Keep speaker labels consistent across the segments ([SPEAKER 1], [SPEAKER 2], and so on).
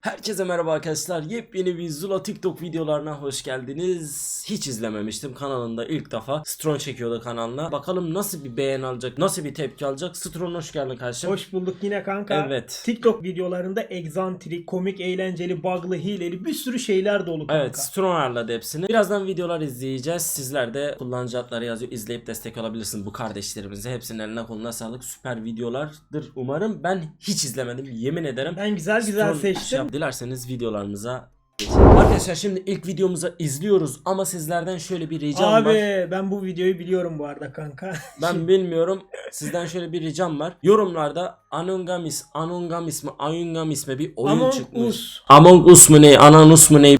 [SPEAKER 1] Herkese merhaba arkadaşlar. Yepyeni bir Zula TikTok videolarına hoş geldiniz. Hiç izlememiştim kanalında ilk defa. Stron çekiyordu kanalına. Bakalım nasıl bir beğen alacak, nasıl bir tepki alacak. Stron hoş geldin kardeşim.
[SPEAKER 2] Hoş bulduk yine kanka.
[SPEAKER 1] Evet.
[SPEAKER 2] TikTok videolarında egzantrik, komik, eğlenceli, bug'lı, hileli bir sürü şeyler dolu kanka.
[SPEAKER 1] Evet, Stron ayarladı hepsini. Birazdan videolar izleyeceğiz. Sizler de kullanıcı adları yazıyor. İzleyip destek olabilirsiniz bu kardeşlerimize. Hepsinin eline koluna sağlık. Süper videolardır umarım. Ben hiç izlemedim. Yemin ederim.
[SPEAKER 2] Ben güzel güzel
[SPEAKER 1] Stron şey Dilerseniz videolarımıza geçelim. Arkadaşlar şimdi ilk videomuza izliyoruz ama sizlerden şöyle bir ricam
[SPEAKER 2] Abi
[SPEAKER 1] var.
[SPEAKER 2] ben bu videoyu biliyorum bu arada kanka.
[SPEAKER 1] Ben bilmiyorum. Sizden şöyle bir ricam var. Yorumlarda Anungamis, Anungamis mi, Ayungamis mi bir oyun
[SPEAKER 2] Among
[SPEAKER 1] çıkmış.
[SPEAKER 2] Us.
[SPEAKER 1] Among Us mu ne, Ananus mu ne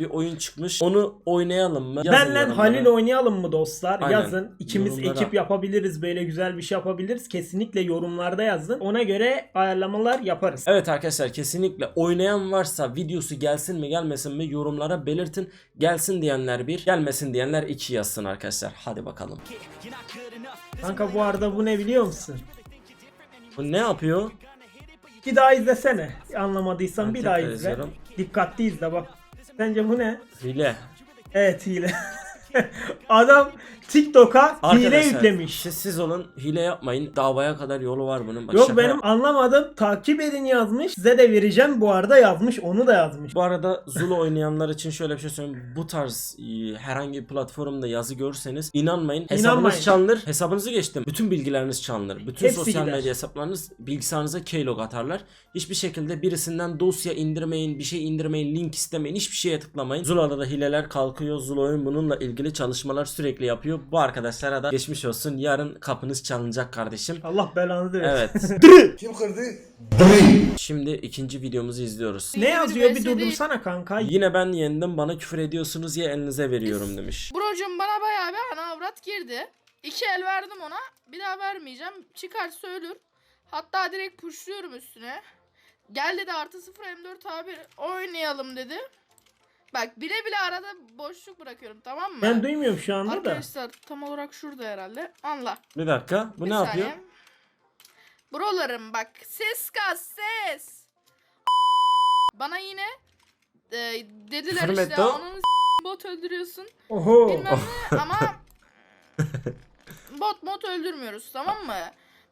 [SPEAKER 1] bir oyun çıkmış. Onu oynayalım mı? Yazın
[SPEAKER 2] Benle
[SPEAKER 1] yorumlara.
[SPEAKER 2] Halil oynayalım mı dostlar?
[SPEAKER 1] Aynen.
[SPEAKER 2] Yazın. İkimiz
[SPEAKER 1] Yorumlara.
[SPEAKER 2] ekip yapabiliriz. Böyle güzel bir şey yapabiliriz. Kesinlikle yorumlarda yazın. Ona göre ayarlamalar yaparız.
[SPEAKER 1] Evet arkadaşlar kesinlikle oynayan varsa videosu gelsin mi gelmesin mi yorumlara belirtin. Gelsin diyenler bir, gelmesin diyenler iki yazsın arkadaşlar. Hadi bakalım.
[SPEAKER 2] Kanka bu arada bu ne biliyor musun?
[SPEAKER 1] Bu ne yapıyor?
[SPEAKER 2] Bir daha izlesene. Anlamadıysan
[SPEAKER 1] Ben
[SPEAKER 2] bir daha
[SPEAKER 1] tekrar
[SPEAKER 2] izle.
[SPEAKER 1] izliyorum.
[SPEAKER 2] Dikkatli izle bak. Sence bu ne?
[SPEAKER 1] Hile.
[SPEAKER 2] Evet hile. Adam TikTok'a hile
[SPEAKER 1] Arkadaşlar
[SPEAKER 2] yüklemiş.
[SPEAKER 1] Siz, siz olun hile yapmayın. Davaya kadar yolu var bunun. Bak,
[SPEAKER 2] Yok
[SPEAKER 1] şaka
[SPEAKER 2] benim
[SPEAKER 1] yap-
[SPEAKER 2] anlamadım. Takip edin yazmış. Size de vereceğim bu arada yazmış. Onu da yazmış.
[SPEAKER 1] Bu arada Zulu oynayanlar için şöyle bir şey söyleyeyim. Bu tarz e, herhangi bir platformda yazı görürseniz inanmayın. Hesabınız
[SPEAKER 2] İnanmayın.
[SPEAKER 1] çalınır. Hesabınızı geçtim. Bütün bilgileriniz çalınır. Bütün
[SPEAKER 2] Hepsi
[SPEAKER 1] sosyal
[SPEAKER 2] gider.
[SPEAKER 1] medya hesaplarınız bilgisayarınıza keylog atarlar. Hiçbir şekilde birisinden dosya indirmeyin, bir şey indirmeyin, link istemeyin, hiçbir şeye tıklamayın. Zula'da da hileler kalkıyor. Zulu oyun bununla ilgili çalışmalar sürekli yapıyor. Bu arkadaşlara da geçmiş olsun. Yarın kapınız çalınacak kardeşim.
[SPEAKER 2] Allah belanı versin.
[SPEAKER 1] Evet.
[SPEAKER 3] Kim kırdı?
[SPEAKER 1] Şimdi ikinci videomuzu izliyoruz.
[SPEAKER 2] ne yazıyor bir durdursana kanka.
[SPEAKER 1] Yine ben yendim bana küfür ediyorsunuz ya elinize veriyorum demiş.
[SPEAKER 4] Brocum bana bayağı bir ana avrat girdi. İki el verdim ona. Bir daha vermeyeceğim. Çıkarsa ölür. Hatta direkt pushluyorum üstüne. Gel dedi artı 0 M4 abi oynayalım dedi. Bak bile bile arada boşluk bırakıyorum tamam mı?
[SPEAKER 2] Ben duymuyorum şu anda da.
[SPEAKER 4] Arkadaşlar tam olarak şurada herhalde. Anla.
[SPEAKER 1] Bir dakika bu
[SPEAKER 4] Bir
[SPEAKER 1] ne yapıyor?
[SPEAKER 4] saniye. Brolarım bak ses kas ses. Bana yine e, dediler
[SPEAKER 1] mü
[SPEAKER 4] işte onun bot öldürüyorsun.
[SPEAKER 2] Oho.
[SPEAKER 4] Bilmem ne ama bot bot öldürmüyoruz tamam mı?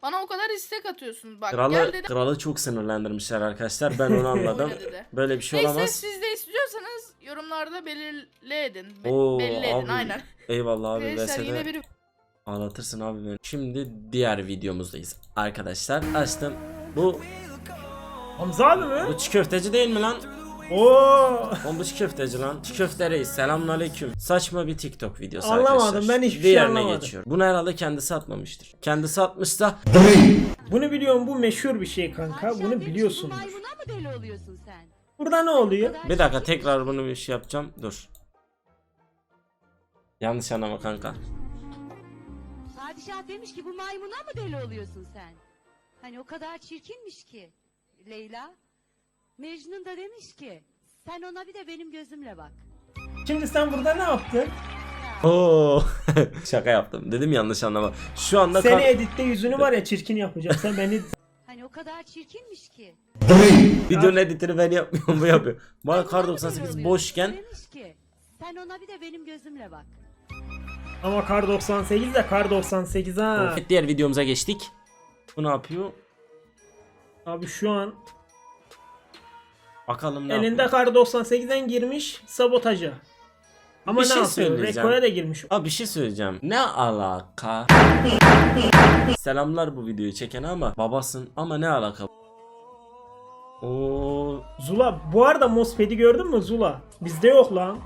[SPEAKER 4] Bana o kadar istek atıyorsunuz. Bak gel
[SPEAKER 1] Kralı,
[SPEAKER 4] dedim.
[SPEAKER 1] kralı çok sinirlendirmişler arkadaşlar ben onu anladım.
[SPEAKER 4] Öyle dedi.
[SPEAKER 1] Böyle bir şey
[SPEAKER 4] Neyse
[SPEAKER 1] olamaz.
[SPEAKER 4] siz de istiyorsanız yorumlarda belirle edin. Be-
[SPEAKER 1] Oo,
[SPEAKER 4] belli edin
[SPEAKER 1] abi,
[SPEAKER 4] aynen.
[SPEAKER 1] Eyvallah abi
[SPEAKER 4] Arkadaşlar yine bir
[SPEAKER 1] ağlatırsın abi beni. Şimdi diğer videomuzdayız arkadaşlar. Açtım. Bu,
[SPEAKER 2] Hamza abi mi?
[SPEAKER 1] bu çiğ köfteci değil mi lan?
[SPEAKER 2] Oo.
[SPEAKER 1] Oğlum bu çiğ köfteci lan. Çiğ köfte reis selamünaleyküm. Saçma bir TikTok videosu
[SPEAKER 2] Anlamadım,
[SPEAKER 1] arkadaşlar.
[SPEAKER 2] ben hiçbir şey
[SPEAKER 1] Diğerine
[SPEAKER 2] anlamadım.
[SPEAKER 1] geçiyorum. Bunu herhalde kendisi atmamıştır. Kendisi atmışsa
[SPEAKER 2] Bunu biliyorum bu meşhur bir şey kanka. Bunu.
[SPEAKER 5] Bu maymuna mı deli oluyorsun sen?
[SPEAKER 2] Burada ne oluyor?
[SPEAKER 1] bir dakika tekrar bunu bir şey yapacağım. Dur. Yanlış anlama kanka.
[SPEAKER 5] Padişah demiş ki bu maymuna mı deli oluyorsun sen? Hani o kadar çirkinmiş ki Leyla. Mecnun da demiş ki sen ona bir de benim gözümle bak.
[SPEAKER 2] Şimdi sen burada ne yaptın?
[SPEAKER 1] Oo. Şaka yaptım. Dedim yanlış anlama. Şu anda
[SPEAKER 2] Seni editte yüzünü var ya çirkin yapacağım. Sen beni
[SPEAKER 5] Hani o kadar çirkinmiş ki.
[SPEAKER 1] Videonun editini ben yapmıyorum bu yapıyor. Bana kar
[SPEAKER 5] Maymuna mı deli
[SPEAKER 1] 98
[SPEAKER 5] oluyorsun?
[SPEAKER 1] boşken
[SPEAKER 5] Demiş ki sen ona bir de benim gözümle bak.
[SPEAKER 2] ama kar 98 de kar 98 ha.
[SPEAKER 1] Evet, diğer videomuza geçtik. Bu ne yapıyor?
[SPEAKER 2] Abi şu an
[SPEAKER 1] Bakalım ne
[SPEAKER 2] elinde
[SPEAKER 1] yapıyor.
[SPEAKER 2] kar 98'den girmiş sabotaja. Ama
[SPEAKER 1] Bir
[SPEAKER 2] ne
[SPEAKER 1] şey
[SPEAKER 2] yapıyor?
[SPEAKER 1] söyleyeceğim.
[SPEAKER 2] Rekora da girmiş.
[SPEAKER 1] Abi bir şey söyleyeceğim. Ne alaka? Selamlar bu videoyu çekene ama babasın ama ne alaka? Oo,
[SPEAKER 2] Zula bu arada Mosped'i gördün mü Zula? Bizde yok lan.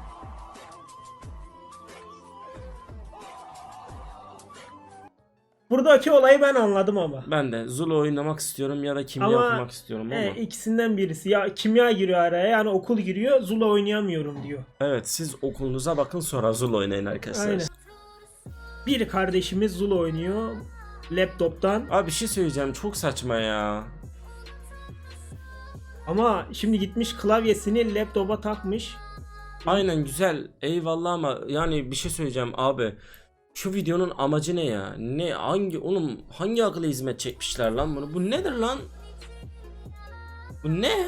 [SPEAKER 2] Buradaki olayı ben anladım ama.
[SPEAKER 1] ben de Zulu oynamak istiyorum ya da kimya
[SPEAKER 2] Ama,
[SPEAKER 1] okumak istiyorum ama.
[SPEAKER 2] He, ikisinden birisi. Ya kimya giriyor araya yani okul giriyor Zula oynayamıyorum diyor.
[SPEAKER 1] Evet siz okulunuza bakın sonra Zulu oynayın arkadaşlar.
[SPEAKER 2] Aynen. Bir kardeşimiz Zula oynuyor laptoptan.
[SPEAKER 1] Abi bir şey söyleyeceğim çok saçma ya.
[SPEAKER 2] Ama şimdi gitmiş klavyesini laptopa takmış.
[SPEAKER 1] Aynen güzel eyvallah ama yani bir şey söyleyeceğim abi. Şu videonun amacı ne ya? Ne hangi oğlum hangi akıllı hizmet çekmişler lan bunu? Bu nedir lan? Bu ne?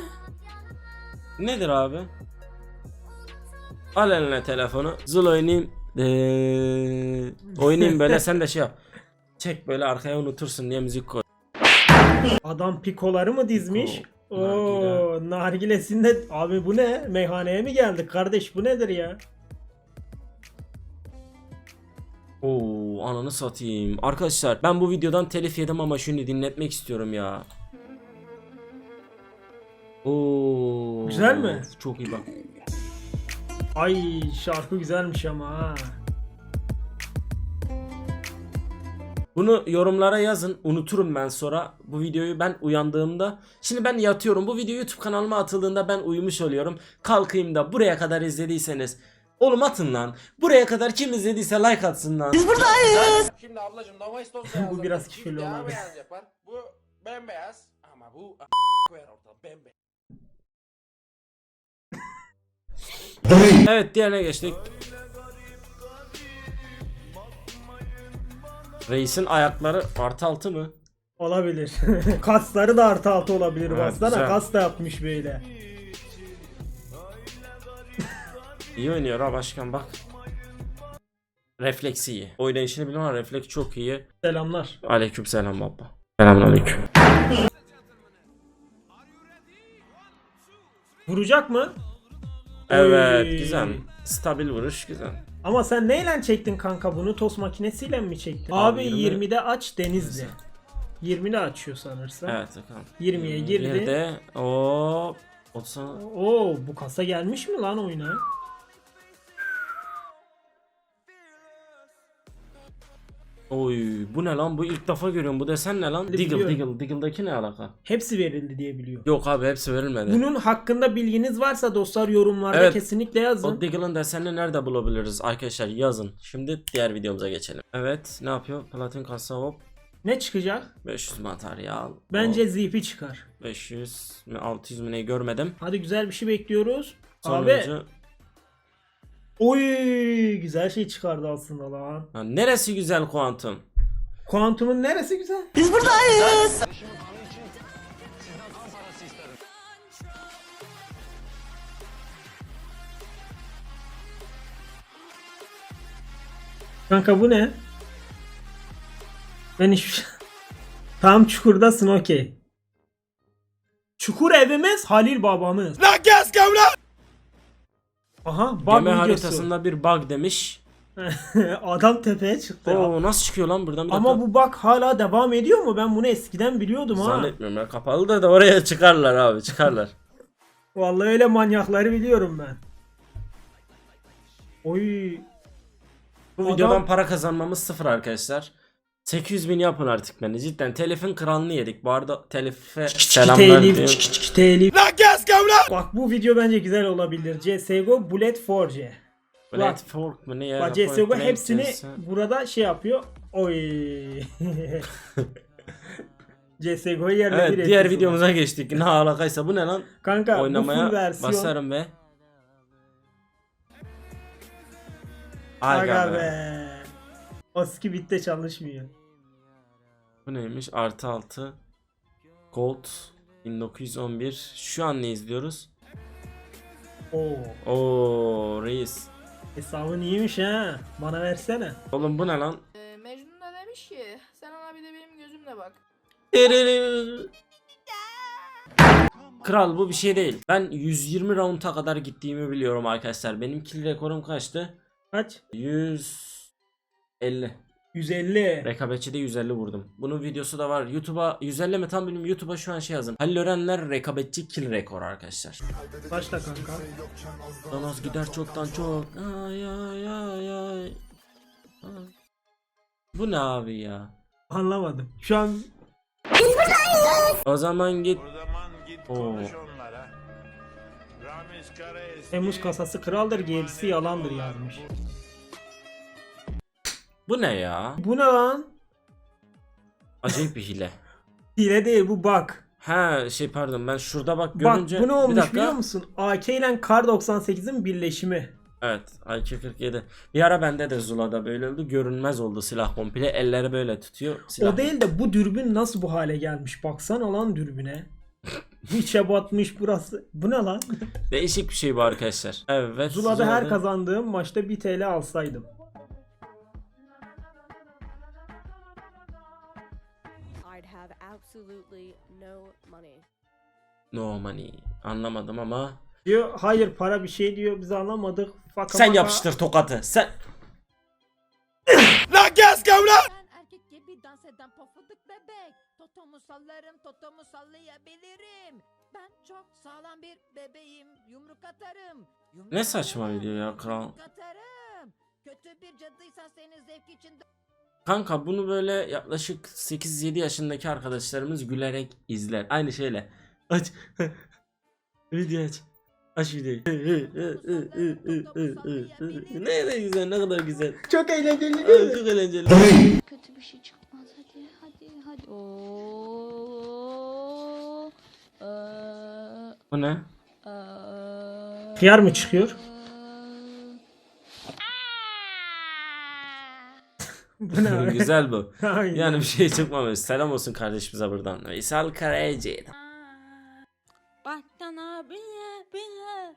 [SPEAKER 1] Nedir abi? Al eline telefonu. Zul oynayayım. Eee, oynayayım böyle sen de şey yap. Çek böyle arkaya unutursun diye müzik koy.
[SPEAKER 2] Adam pikoları mı dizmiş?
[SPEAKER 1] Piko,
[SPEAKER 2] Oo, nargilesinde abi bu ne? Meyhaneye mi geldik kardeş bu nedir ya?
[SPEAKER 1] Oo ananı satayım. Arkadaşlar ben bu videodan telif yedim ama şunu dinletmek istiyorum ya. Oo.
[SPEAKER 2] Güzel mi?
[SPEAKER 1] Çok iyi bak.
[SPEAKER 2] Ay şarkı güzelmiş ama ha.
[SPEAKER 1] Bunu yorumlara yazın. Unuturum ben sonra. Bu videoyu ben uyandığımda. Şimdi ben yatıyorum. Bu video YouTube kanalıma atıldığında ben uyumuş oluyorum. Kalkayım da buraya kadar izlediyseniz. Oğlum atın lan. Buraya kadar kim izlediyse like atsın lan.
[SPEAKER 3] Şimdi ablacım Domestos
[SPEAKER 2] Bu
[SPEAKER 3] beyazlar.
[SPEAKER 2] biraz
[SPEAKER 3] Çift
[SPEAKER 2] küfürlü olmadı.
[SPEAKER 3] beyaz yapar. Bu bembeyaz ama bu koyar ortadan bembeyaz.
[SPEAKER 1] Evet diğerine geçtik. Reis'in ayakları artı altı mı?
[SPEAKER 2] Olabilir. Kasları da artı altı olabilir.
[SPEAKER 1] Evet,
[SPEAKER 2] Baksana
[SPEAKER 1] güzel.
[SPEAKER 2] kas da yapmış böyle.
[SPEAKER 1] İyi oynuyor ha başkan bak. Refleksi iyi. Oynayışını bilmem ama refleks çok iyi.
[SPEAKER 2] Selamlar.
[SPEAKER 1] Aleyküm selam baba. Selamun aleyküm.
[SPEAKER 2] Vuracak mı?
[SPEAKER 1] Evet
[SPEAKER 2] Oy.
[SPEAKER 1] güzel. Stabil vuruş güzel.
[SPEAKER 2] Ama sen neyle çektin kanka bunu? Tost makinesiyle mi çektin? Abi,
[SPEAKER 1] Abi, 20
[SPEAKER 2] 20'de aç Denizli. 20'de açıyor sanırsam.
[SPEAKER 1] Evet bakalım.
[SPEAKER 2] 20'ye girdi.
[SPEAKER 1] Bir de o 30
[SPEAKER 2] Oo bu kasa gelmiş mi lan oyuna?
[SPEAKER 1] Oy bu ne lan bu ilk defa görüyorum bu desen ne lan? Diggle
[SPEAKER 2] Biliyorum.
[SPEAKER 1] Diggle Diggle'daki ne alaka?
[SPEAKER 2] Hepsi verildi diye biliyorum.
[SPEAKER 1] Yok abi hepsi verilmedi.
[SPEAKER 2] Bunun hakkında bilginiz varsa dostlar yorumlarda
[SPEAKER 1] Evet.
[SPEAKER 2] kesinlikle yazın.
[SPEAKER 1] O Diggle'ın desenini nerede bulabiliriz arkadaşlar yazın. Şimdi diğer videomuza geçelim. Evet ne yapıyor? Platin kasa hop.
[SPEAKER 2] Ne çıkacak?
[SPEAKER 1] 500 materyal.
[SPEAKER 2] Bence ZP çıkar.
[SPEAKER 1] 500 mi 600 mi neyi görmedim.
[SPEAKER 2] Hadi güzel bir şey bekliyoruz. Abi
[SPEAKER 1] Sonuncu.
[SPEAKER 2] Oy güzel şey çıkardı aslında lan.
[SPEAKER 1] Ha, neresi güzel kuantum?
[SPEAKER 2] Kuantumun neresi güzel? Kanka bu ne? Ben hiçbir şey... Tam çukurdasın okey. Çukur evimiz Halil babamız.
[SPEAKER 3] Lan gez gevla!
[SPEAKER 2] Aha bug
[SPEAKER 1] Gemi
[SPEAKER 2] videosu.
[SPEAKER 1] haritasında bir bug demiş.
[SPEAKER 2] Adam tepeye çıktı.
[SPEAKER 1] Oo nasıl çıkıyor lan buradan bir
[SPEAKER 2] Ama
[SPEAKER 1] dakika.
[SPEAKER 2] bu bug hala devam ediyor mu? Ben bunu eskiden biliyordum ha.
[SPEAKER 1] Zannetmiyorum ya kapalı da, da oraya çıkarlar abi çıkarlar.
[SPEAKER 2] Vallahi öyle manyakları biliyorum ben. Oy.
[SPEAKER 1] Bu
[SPEAKER 2] Adam-
[SPEAKER 1] videodan para kazanmamız sıfır arkadaşlar. 800 bin yapın artık beni cidden telifin kralını yedik bu arada telife selamlar
[SPEAKER 2] Telif,
[SPEAKER 1] diyorum.
[SPEAKER 2] telif.
[SPEAKER 3] Lan gez gevla!
[SPEAKER 2] Bak bu video bence güzel olabilir. CSGO Bullet Forge.
[SPEAKER 1] Blade Fork mu ne ya?
[SPEAKER 2] Bak CSGO hepsini burada şey yapıyor. Oy. CSGO'yu yerle bir
[SPEAKER 1] Evet
[SPEAKER 2] etti
[SPEAKER 1] diğer videomuza geçtik. Ne alakaysa bu ne lan?
[SPEAKER 2] Kanka bu
[SPEAKER 1] Oynamaya
[SPEAKER 2] full versiyon.
[SPEAKER 1] basarım be.
[SPEAKER 2] Aga
[SPEAKER 1] Aga be.
[SPEAKER 2] be. Oski bitti çalışmıyor.
[SPEAKER 1] Bu neymiş? Artı 6. Gold 1911. Şu an ne izliyoruz?
[SPEAKER 2] Oo.
[SPEAKER 1] Oo reis.
[SPEAKER 2] Hesabın iyiymiş ha. Bana versene.
[SPEAKER 1] Oğlum bu ne lan?
[SPEAKER 4] Ee, Mecnun da demiş ki sen ona bir de benim gözümle bak.
[SPEAKER 1] Kral bu bir şey değil. Ben 120 round'a kadar gittiğimi biliyorum arkadaşlar. Benim kill rekorum kaçtı?
[SPEAKER 2] Kaç?
[SPEAKER 1] 150.
[SPEAKER 2] 150.
[SPEAKER 1] Rekabetçide 150 vurdum. Bunun videosu da var. YouTube'a 150 mi tam bilmiyorum. YouTube'a şu an şey yazın. Halil Örenler rekabetçi kill rekor arkadaşlar.
[SPEAKER 2] Başla kanka.
[SPEAKER 1] Danos gider çoktan çok. Ay ay ay ay. Bu ne abi ya?
[SPEAKER 2] Anlamadım. Şu an
[SPEAKER 1] O zaman git.
[SPEAKER 6] O zaman git
[SPEAKER 1] Oo.
[SPEAKER 6] konuş onlara.
[SPEAKER 2] Temmuz kasası kraldır gerisi yalandır yazmış.
[SPEAKER 1] Bu ne ya?
[SPEAKER 2] Bu ne lan?
[SPEAKER 1] Acayip bir hile.
[SPEAKER 2] Hile değil bu bug.
[SPEAKER 1] Ha şey pardon ben şurada bak
[SPEAKER 2] Bak
[SPEAKER 1] görünce
[SPEAKER 2] bu ne
[SPEAKER 1] bir
[SPEAKER 2] olmuş
[SPEAKER 1] dakika.
[SPEAKER 2] biliyor musun? AK ile Kar 98'in birleşimi.
[SPEAKER 1] Evet IQ47. Bir ara bende de Zula'da böyle oldu. Görünmez oldu silah komple. Elleri böyle tutuyor. Silah.
[SPEAKER 2] O değil de bu dürbün nasıl bu hale gelmiş? Baksana lan dürbüne. içe batmış burası. Bu ne lan?
[SPEAKER 1] Değişik bir şey bu arkadaşlar. Evet.
[SPEAKER 2] Zula'da her kazandığım maçta 1 TL alsaydım.
[SPEAKER 7] I'd have absolutely no money.
[SPEAKER 1] No money. Anlamadım ama.
[SPEAKER 2] Diyor hayır para bir şey diyor biz anlamadık. Faka
[SPEAKER 1] Sen
[SPEAKER 2] faka.
[SPEAKER 1] yapıştır tokatı. Sen.
[SPEAKER 3] La gaz gavla!
[SPEAKER 8] Ben erkek gibi dans eden pofuduk bebek. Totomu sallarım, totomu sallayabilirim. Ben çok sağlam bir bebeğim. Yumruk atarım. Yumruk
[SPEAKER 1] Ne saçma
[SPEAKER 8] atarım,
[SPEAKER 1] video ya, kral.
[SPEAKER 8] Yumruk atarım. Kötü bir cadıysan senin zevk için
[SPEAKER 1] Kanka bunu böyle yaklaşık 8-7 yaşındaki arkadaşlarımız gülerek izler. Aynı şeyle. Aç. Video aç. Aç videoyu. ne ne güzel ne kadar güzel.
[SPEAKER 2] Çok eğlenceli değil mi?
[SPEAKER 1] Çok eğlenceli.
[SPEAKER 9] kötü bir şey çıkmaz hadi hadi hadi. Oo.
[SPEAKER 1] Bu ne?
[SPEAKER 9] eee,
[SPEAKER 2] Hıyar mı çıkıyor? Bu ne abi?
[SPEAKER 1] güzel bu.
[SPEAKER 2] Aynen.
[SPEAKER 1] Yani bir şey çıkmamış. Selam olsun kardeşimize buradan. Veysel Karayeci.
[SPEAKER 9] Baktan abiye bile.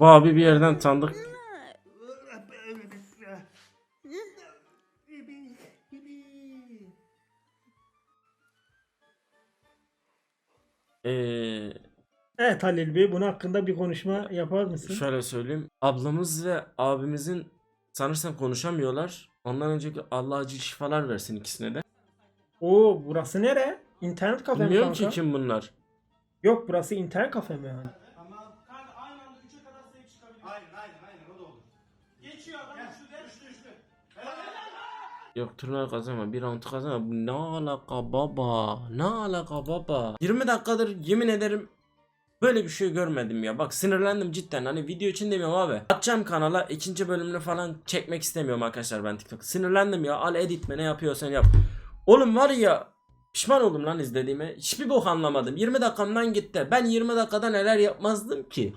[SPEAKER 1] Bu abi bir yerden tanıdık.
[SPEAKER 2] Evet Halil Bey bunun hakkında bir konuşma yapar mısın?
[SPEAKER 1] şöyle söyleyeyim. Ablamız ve abimizin sanırsam konuşamıyorlar. Ondan önceki Allah acil şifalar versin ikisine de.
[SPEAKER 2] Oo burası nere? İnternet kafe mi
[SPEAKER 1] Bilmiyorum
[SPEAKER 2] kanka?
[SPEAKER 1] ki kim bunlar.
[SPEAKER 2] Yok burası internet kafe mi yani?
[SPEAKER 1] Yok turnuva kazanma. Bir round kazanma. Bu ne alaka baba? Ne alaka baba? 20 dakikadır yemin ederim böyle bir şey görmedim ya. Bak sinirlendim cidden. Hani video için demiyorum abi. Atacağım kanala ikinci bölümünü falan çekmek istemiyorum arkadaşlar ben TikTok. Sinirlendim ya. Al edit mi ne yapıyorsan yap. Oğlum var ya pişman oldum lan izlediğime. Hiçbir bok anlamadım. 20 dakikamdan gitti. Ben 20 dakikada neler yapmazdım ki?